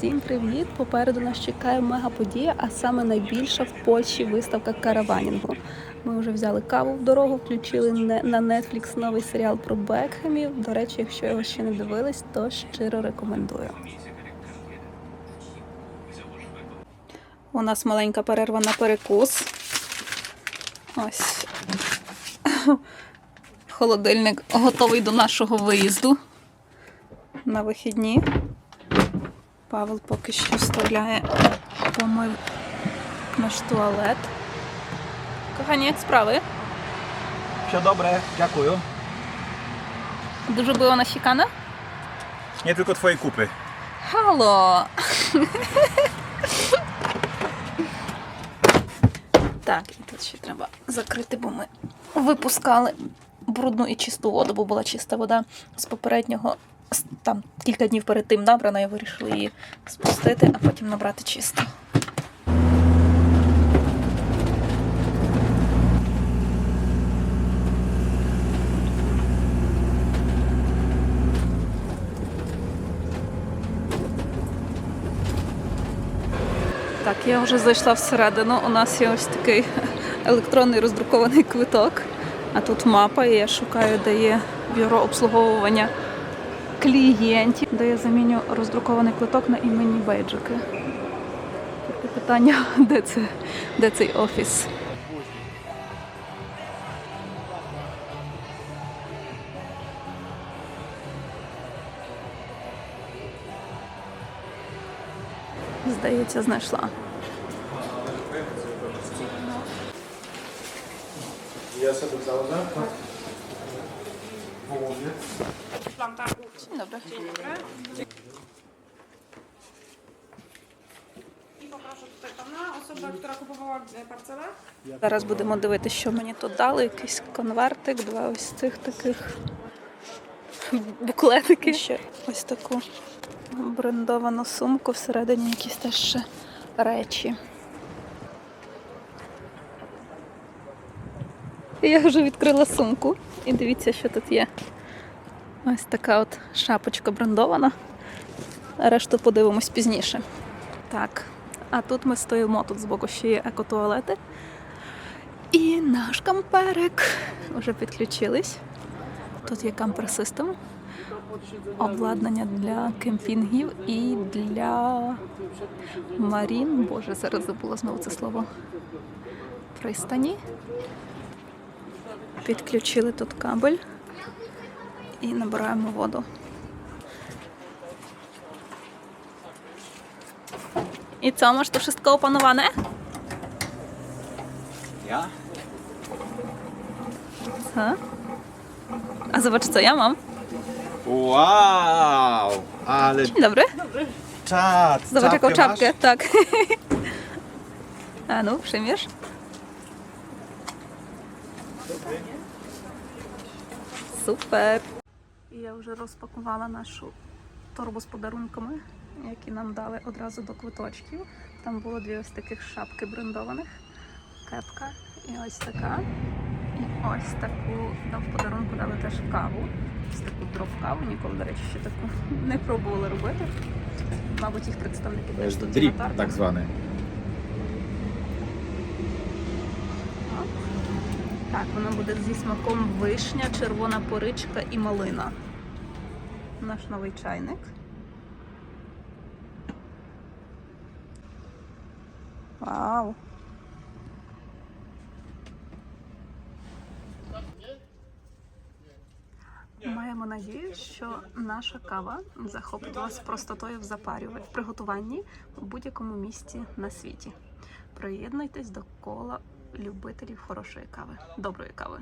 Всім привіт! Попереду нас чекає мега подія, а саме найбільша в Польщі виставка караванінгу. Ми вже взяли каву в дорогу, включили на Netflix новий серіал про Бекхемів. До речі, якщо його ще не дивились, то щиро рекомендую. У нас маленька перерва на перекус. Ось холодильник готовий до нашого виїзду на вихідні. Павел поки що вставляє помив наш туалет. Кохані, як справи? Все dobre, dziękuję. Дуже była nasikana? Nie tylko twoje kupy. Halo! так, і тут ще треба закрити, бо ми випускали брудну і чисту воду, бо була чиста вода з попереднього, там кілька днів перед тим набрана, і вирішили її спустити, а потім набрати чисто. Так, я вже зайшла всередину. У нас є ось такий електронний роздрукований квиток. А тут мапа, і я шукаю, де є бюро обслуговування клієнтів, де я заміню роздрукований квиток на іменні бейджики. Таке питання, де це, де цей офіс? Здається, знайшла. Ja sobie założę. Połowiec. Dzień dobry. I poproszę tutaj pana, osoba, która kupowała parcelę. Зараз будемо дивитися, що мені тут дали. Якийсь конвертик, два ось цих таких буклетики. Ще ось таку брендовану сумку, всередині якісь теж ще речі. Я вже відкрила сумку і дивіться, що тут є. Ось така от шапочка брендована. Решту подивимось пізніше. Так, а тут ми стоїмо, тут збоку ще є екотуалети. І наш камперик вже підключились. Тут є кампер систем, обладнання для кемпінгів і для марін. Боже, зараз забула знову це слово. Пристані. Підключили тут кабель і набираємо воду. I co, masz to wszystko opanowane? Ja? Co? A zobacz, co ja mam. Wow! Ale Dzień dobry. czad! Zobacz, jaką masz? czapkę. Tak. A no, przyjmiesz? Супер. Я вже розпакувала нашу торбу з подарунками, які нам дали одразу до квиточків. Там було дві ось таких шапки брендованих, кепка і ось така. І ось таку нам в подарунку дали теж каву. Ось таку дроп каву. Ніколи, до речі, ще таку не пробували робити. Мабуть, їх представники теж тут є Drip на таргах. tak. Так, воно буде зі смаком вишня, червона поричка і малина. Наш новий чайник. Вау! Маємо надію, що наша кава захопить вас простотою в запарюванні, в приготуванні у будь-якому місці на світі. Приєднуйтесь до кола любителів хорошої кави, доброї кави.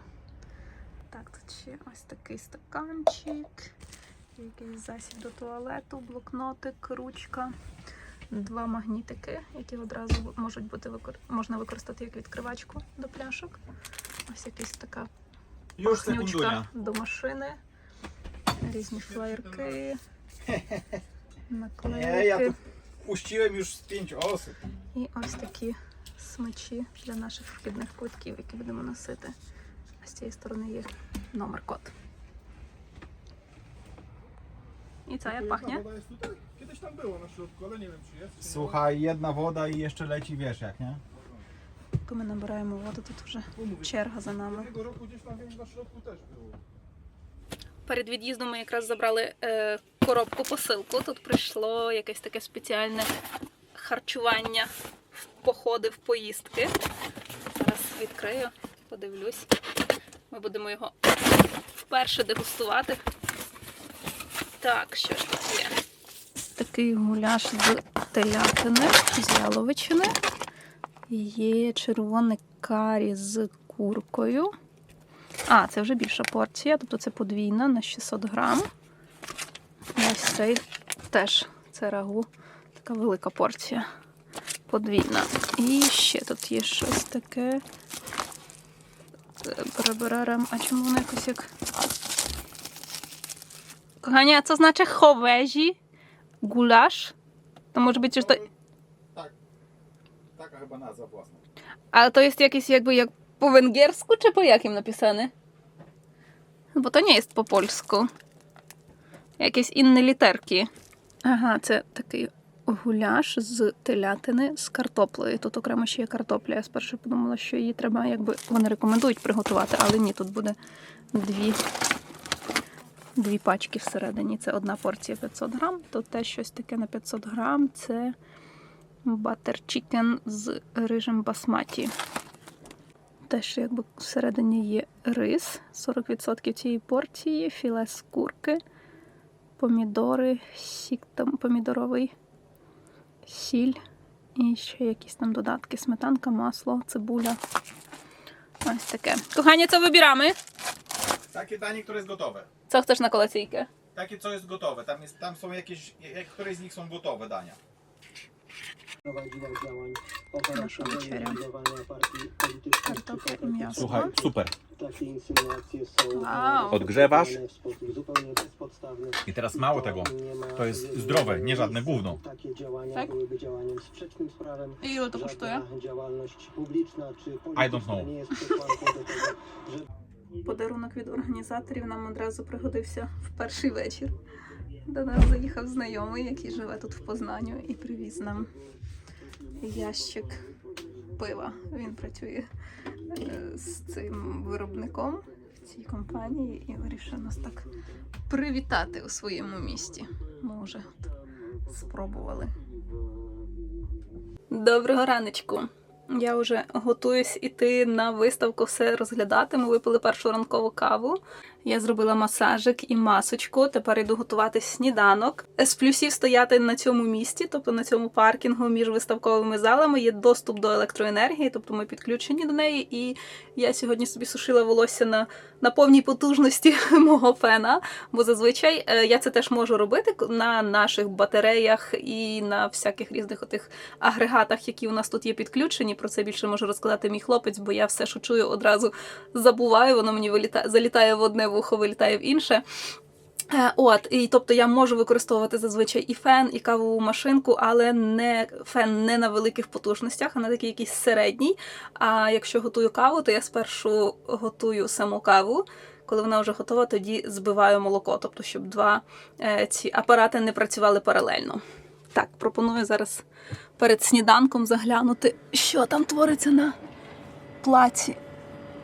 Так, тут ще ось такий стаканчик, якийсь засіб до туалету, блокнотик, ручка, два магнітики, які одразу можуть бути викор... можна використати як відкривачку до пляшок. Ось якась така пахнючка до машини, різні флаєрки, наклейки. Już z pięć osób. І ось такі смачі для наших вхідних квитків, які будемо носити. А з цієї сторони є номер код. І це як пахне? Woda jest tutaj? Kiedyś tam było na środku, ale nie wiem czy jest. czy nie. Słuchaj, jedna woda i jeszcze leci, wiesz jak, nie? Набираємо воду, тут вже Bo mówię, черга за нами. Tego roku gdzieś tam wiem, na środku też było. Перед від'їздом ми якраз забрали е, коробку посилку. Тут прийшло якесь таке спеціальне харчування в походи, в поїздки. Зараз відкрию, подивлюсь. Ми будемо його вперше дегустувати. Так, що ж тут є? Такий гуляш з телятини, з яловичини. Є червоний карі з куркою. А, це вже більша порція, тобто це подвійна на 600 грам. Ось цей теж це рагу. Така велика порція. Подвійна. І ще тут є щось таке. Е, А чому воно якось як. Kochanie, a co znaczy chowezi? Gulasz? To może być już to. Tak. Taka chyba nazwa własna. Ale to jest jakieś jakby jak po węgiersku, czy po jakim napisane? Bo to nie jest po polsku. Якісь інні літерки. Ага, це такий гуляш з телятини з картоплею. Тут окремо ще є картопля. Я спершу подумала, що її треба, якби вони рекомендують приготувати, але ні, тут буде дві, дві пачки всередині. Це одна порція 500 грам. Тут теж щось таке на 500 грам. Це батер чікен з рижем басматі. Теж якби всередині є рис, 40% цієї порції, філе з курки, помідори, сік там помідоровий, сіль і ще якісь там додатки: сметанка, масло, цибуля. Ось таке. Кохання, co wybieramy? Takie danie, które jest gotowe. Co chcesz na kolacyjkę? Takie, co jest gotowe. Tam, jest, tam są jakieś, jak- które z nich są gotowe dania. Prowadziła działań Nasza wieczerza. budowania partii politycznych. Kartofle i mięso. Słuchaj, super. Takie insynuacje są Wow. Odgrzewasz? w sposób zupełnie bezpodstawny. I teraz mało tego. Nie ma To jest zdrowe, nie żadne gówno. Takie działania Tak? byłyby działaniem sprzecznym z prawem. I ile to Żadna kosztuje? działalność publiczna czy don't know. nie jest przesłanką do tego, że Подарунок від організаторів нам одразу пригодився в перший вечір. До нас заїхав знайомий, який живе тут в Познанню, і привіз нам ящик пива. Він працює е, з цим виробником в цій компанії і вирішив нас так привітати у своєму місті. Ми вже спробували. Доброго раночку. Я вже готуюсь іти на виставку, все розглядати. Ми випили першу ранкову каву. Я зробила масажик і масочку. Тепер йду готувати сніданок. З плюсів стояти на цьому місці, тобто на цьому паркінгу між виставковими залами, є доступ до електроенергії, тобто ми підключені до неї. І я сьогодні собі сушила волосся на, на повній потужності мого фена. Бо зазвичай е, я це теж можу робити на наших батареях і на всяких різних отих агрегатах, які у нас тут є підключені. Про це більше може розказати мій хлопець, бо я все, що чую, одразу забуваю. Воно мені вилітає, залітає в одне вухо, вилітає в інше. Е, От, і тобто я можу використовувати зазвичай і фен, і кавову машинку, але не фен не на великих потужностях, а на такий якийсь середній. А якщо готую каву, то я спершу готую саму каву. Коли вона вже готова, тоді збиваю молоко, тобто щоб два е, ці апарати не працювали паралельно. Так, пропоную зараз перед сніданком заглянути, що там твориться на плаці.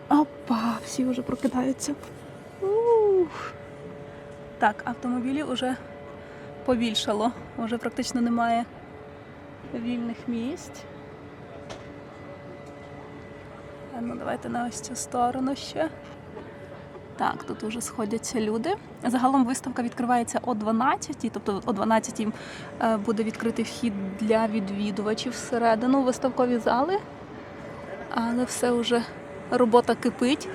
Опа, всі вже прокидаються. Ух. Так, автомобілів уже побільшало. Уже практично немає вільних місць. Ну, давайте на ось цю сторону ще. Так, тут уже сходяться люди. Загалом виставка відкривається о 12, тобто о 12 е, буде відкритий вхід для відвідувачів всередину виставкові зали. Але все вже робота кипить.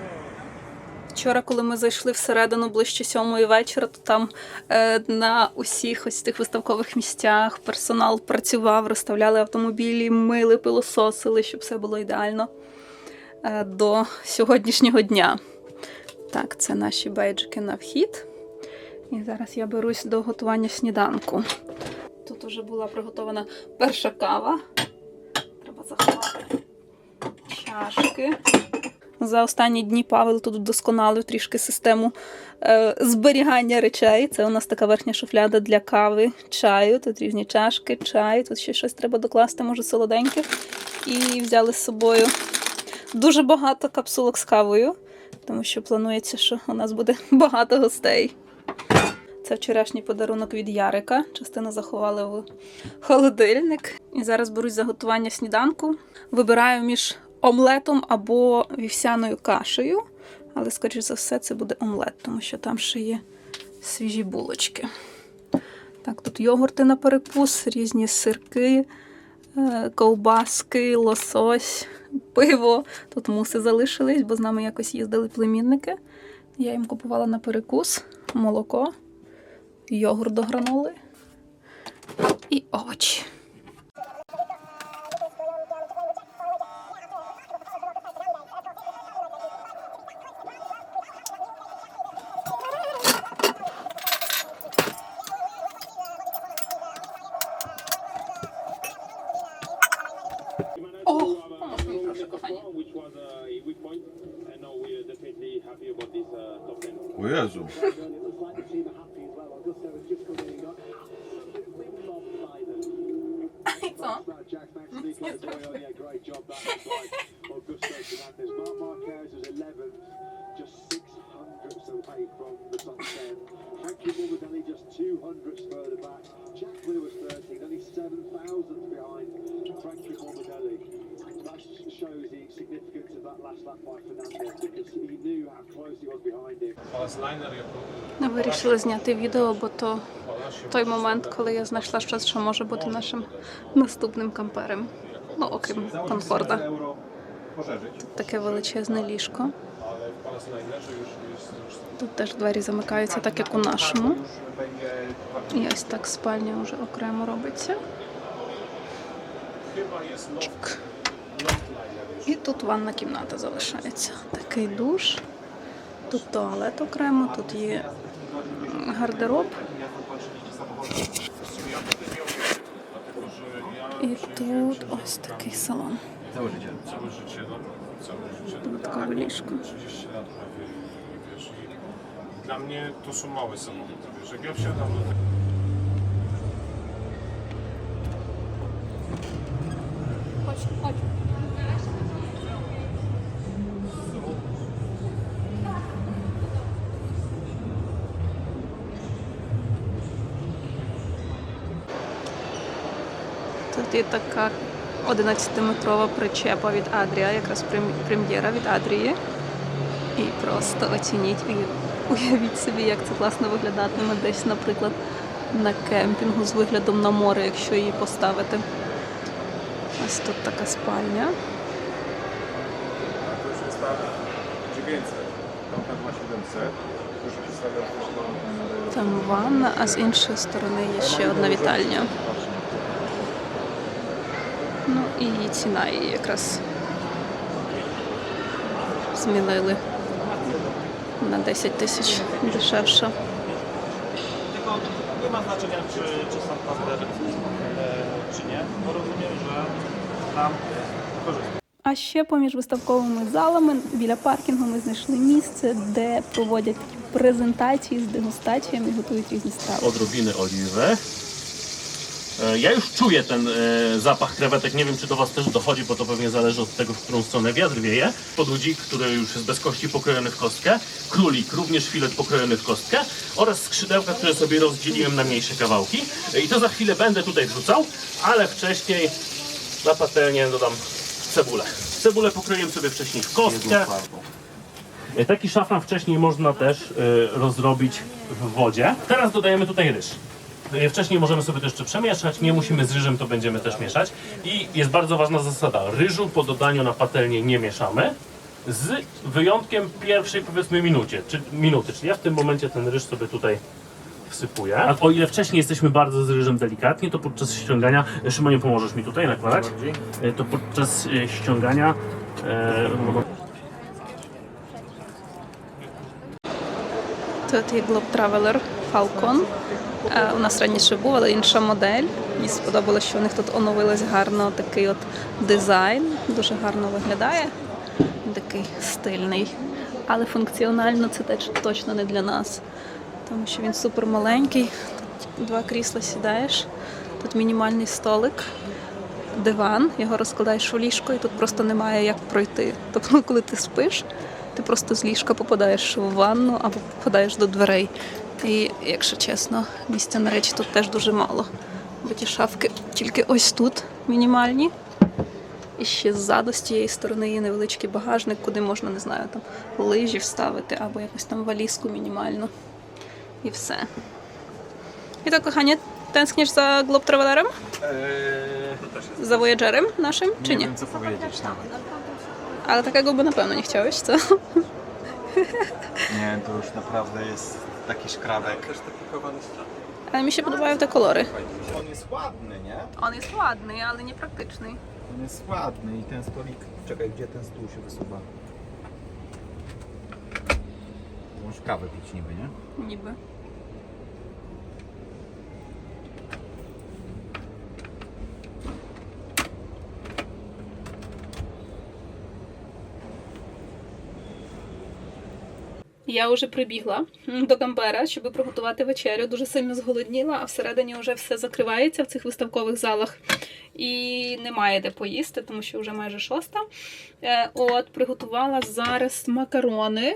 Вчора, коли ми зайшли всередину ближче сьомої вечора, то там е, на усіх ось тих виставкових місцях персонал працював, розставляли автомобілі, мили, пилососили, щоб все було ідеально е, до сьогоднішнього дня. Так, це наші бейджики на вхід. І зараз я берусь до готування сніданку. Тут вже була приготована перша кава. Треба заховати чашки. За останні дні Павел тут вдосконалив трішки систему е, зберігання речей. Це у нас така верхня шуфляда для кави, чаю. Тут різні чашки, чай. Тут ще щось треба докласти, може, солоденьке. І взяли з собою дуже багато капсулок з кавою, тому що планується, що у нас буде багато гостей. Це вчорашній подарунок від Ярика. Частину заховали в холодильник. І зараз берусь за готування сніданку. Вибираю між омлетом або вівсяною кашею. Але, скоріш за все, це буде омлет, тому що там ще є свіжі булочки. Так, тут йогурти на перекус, різні сирки, е, ковбаски, лосось, пиво. Тут муси залишились, бо з нами якось їздили племінники. Я їм купувала на перекус молоко, йогурт до граноли і овочі. Mi. Which was a weak point, and now we are definitely happy about this uh, top 10. O Jezu. I co? Jack Max Nicholas Doyle, yeah, great job that was by Augusto Fernandez. Mark Marquez was 11th, just six hundredths away from the top 10. Frankie Morbidelli just two hundredths further back. Jack Miller was 13, only seven thousandths behind Frankie Him. Ми вирішили зняти відео, бо то той момент, коли я знайшла щось, що може бути нашим наступним кампером. Ну, окрім комфорта. poszerzyć. Таке величезне ліжко. Тут теж двері замикаються, так як у нашому. І ось так спальня вже окремо робиться. Чик. І тут ванна кімната залишається. Такий душ. Тут туалет окремо, тут є гардероб. І тут ось такий салон. Додаткове ліжко. 30 lat prawie, i wiesz, i dla mnie to są małe є така 11-метрова причепа від Адрія, якраз прем'єра від Адрії. І просто оцініть і уявіть собі, як це класно виглядатиме десь, наприклад, на кемпінгу з виглядом на море, якщо її поставити. Ось тут така спальня. to już jest ta 900, tamta była 700, już przedstawiam też Там ванна, а з іншої сторони є ще одна вітальня. Ну і ціна її якраз змінили на 10 тисяч дешевше. Nie ma znaczenia, czy, czy Santander, e, czy nie, bo rozumiem, że tam korzysta. А ще поміж виставковими залами біля паркінгу ми знайшли місце, де проводять презентації з дегустаціями і готують різні страви. Odrobiny oliwy. E, Ja już czuję ten e, zapach krewetek. Nie wiem, czy do Was też dochodzi, bo to pewnie zależy od tego, w którą stronę wiatr wieje. Podudzik, który już jest bez kości pokrojony w kostkę. Królik, również filet pokrojony w kostkę. Oraz skrzydełka, które sobie rozdzieliłem na mniejsze kawałki. E, I to za chwilę będę tutaj wrzucał, ale wcześniej na patelnię dodam cebulę. Cebulę pokroiłem sobie wcześniej w kostkę. Taki szafran wcześniej można też rozrobić w wodzie. Teraz dodajemy tutaj ryż. E, wcześniej możemy sobie to jeszcze przemieszać, nie musimy z ryżem, to będziemy też mieszać. I jest bardzo ważna zasada, ryżu po dodaniu na patelnię nie mieszamy, z wyjątkiem pierwszej powiedzmy minucie, czy minuty, czyli ja w tym momencie ten ryż sobie tutaj wsypuję. A o ile wcześniej jesteśmy bardzo z ryżem delikatni, to podczas ściągania, e, Szymonie pomożesz mi tutaj nakładać, e, to podczas ściągania e... To jest Globetraveler Falcon. Е, У нас раніше був, але інша модель. Мені сподобалося, що у них тут оновилось гарно такий от дизайн. Дуже гарно виглядає. Такий стильний. Але функціонально це теж точно не для нас. Тому що він супер маленький. Тут два крісла сідаєш, тут мінімальний столик, диван, його розкладаєш у ліжко, і тут просто немає як пройти. Тобто, коли ти спиш, ти просто з ліжка попадаєш в ванну або попадаєш до дверей. І, якщо чесно, місця на речі тут теж дуже мало. Бо ті шафки тільки ось тут мінімальні. І ще ззаду з тієї сторони є невеличкий багажник, куди можна, не знаю, там лижі вставити або якусь там валізку мінімальну. І все. І так, кохання, тęsknisz за глобтравелером? За вояджерem нашим, чи ні? powiedzieć nawet. Ale takiego by na pewno nie chciałeś, co? Nie, to już naprawdę jest taki szkrawek. Ale mi się podobają te kolory. On jest ładny, nie? On jest ładny, ale niepraktyczny. On jest ładny i ten stolik... Czekaj, gdzie ten stół się wysuwa? Możesz kawę pić niby, nie? Niby. Я вже прибігла до Камбера, щоб приготувати вечерю. Дуже сильно зголодніла, а всередині вже все закривається в цих виставкових залах. І немає де поїсти, тому що вже майже шоста. Е, От, приготувала зараз макарони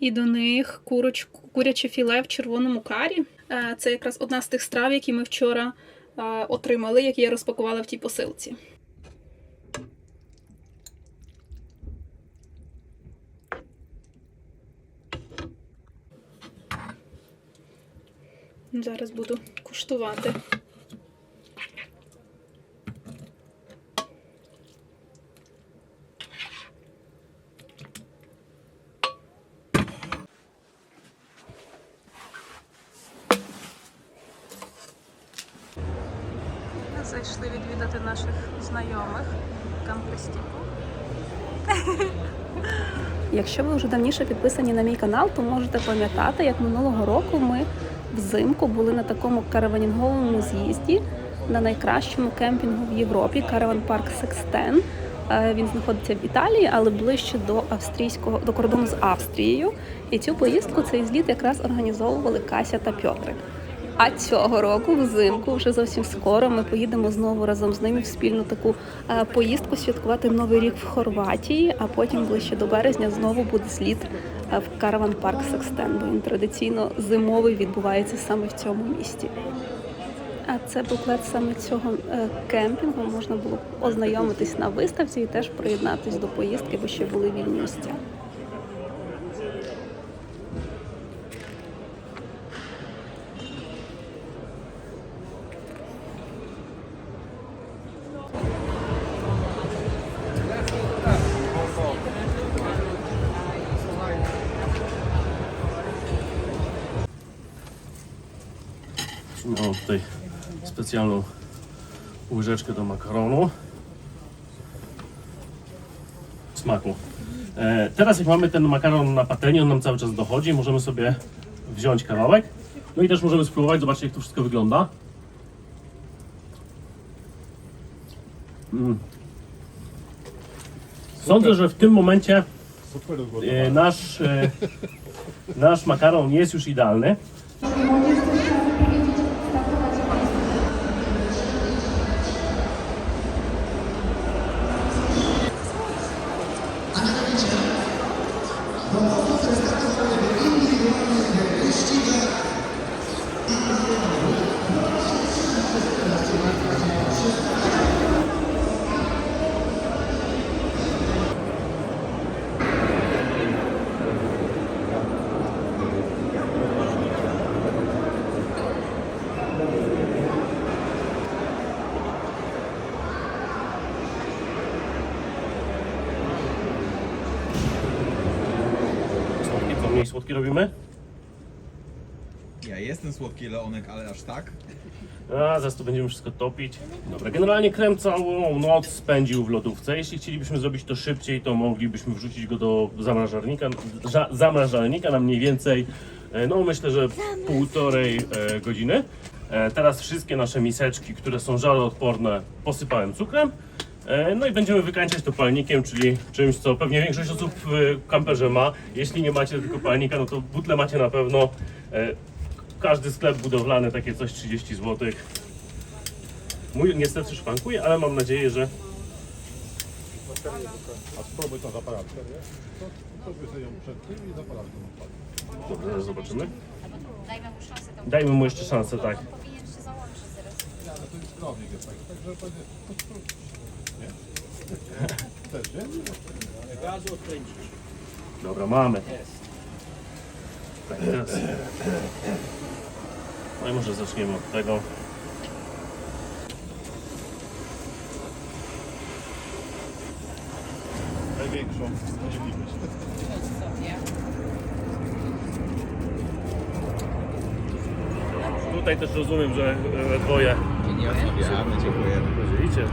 і до них курочку, куряче філе в червоному карі. Е, Це якраз одна з тих страв, які ми вчора е, отримали, які я розпакувала в тій посилці. Зараз буду куштувати. Зайшли відвідати наших знайомих кампестіку. Якщо ви вже давніше підписані на мій канал, то можете пам'ятати, як минулого року ми взимку були на такому караванінговому з'їзді на найкращому кемпінгу в Європі Караван Парк Секстен. Він знаходиться в Італії, але ближче до австрійського до кордону з Австрією. І цю поїздку цей зліт якраз організовували Кася та Пьотрик. А цього року, взимку, вже зовсім скоро, ми поїдемо знову разом з ними в спільну таку е, поїздку святкувати Новий рік в Хорватії, а потім ближче до березня знову буде е, в караван парк Секстен, він традиційно зимовий відбувається саме в цьому місті. А це буклет саме цього е, кемпінгу. Можна було ознайомитись на виставці і теж приєднатись до поїздки, бо ще були вільні місця. Specjalną łyżeczkę do makaronu. Smaku. E, teraz jak mamy ten makaron na patelni, on nam cały czas dochodzi, możemy sobie wziąć kawałek. No i też możemy spróbować, zobaczcie jak to wszystko wygląda. Mm. Sądzę, że w tym momencie e, nasz, e, nasz makaron jest już idealny. Słodki robimy? Ja jestem słodki Leonek, ale aż tak? A, zaraz tu będziemy wszystko topić. Dobra, generalnie krem całą noc spędził w lodówce. Jeśli chcielibyśmy zrobić to szybciej, to moglibyśmy wrzucić go do zamrażarnika, ża- zamrażalnika na mniej więcej, e, no myślę, że półtorej e, godziny. E, teraz wszystkie nasze miseczki, które są żaroodporne, posypałem cukrem. E, No i będziemy wykańczać to palnikiem, czyli czymś, co pewnie większość osób w kamperze ma. Jeśli nie macie tylko palnika, no to butle macie na pewno. E, Każdy sklep budowlany takie coś 30 zł. Mój niestety szwankuje, ale mam nadzieję, że A spróbuj to z aparatem, nie? To, to ją przed tym i z aparatem odpalić. Dobra, zaraz zobaczymy. Dajmy mu szansę. Dajmy mu jeszcze szansę, tak. Powinien się załączyć zaraz. Nie, ale to jest krownik jest taki, także będzie... Nie? Też, nie? Dobra, mamy. Tak, teraz. No i może zaczniemy od tego. Największą możliwość. Tutaj też rozumiem, że e, dwoje ja odmawiamy, dziękujemy. Żyjcie.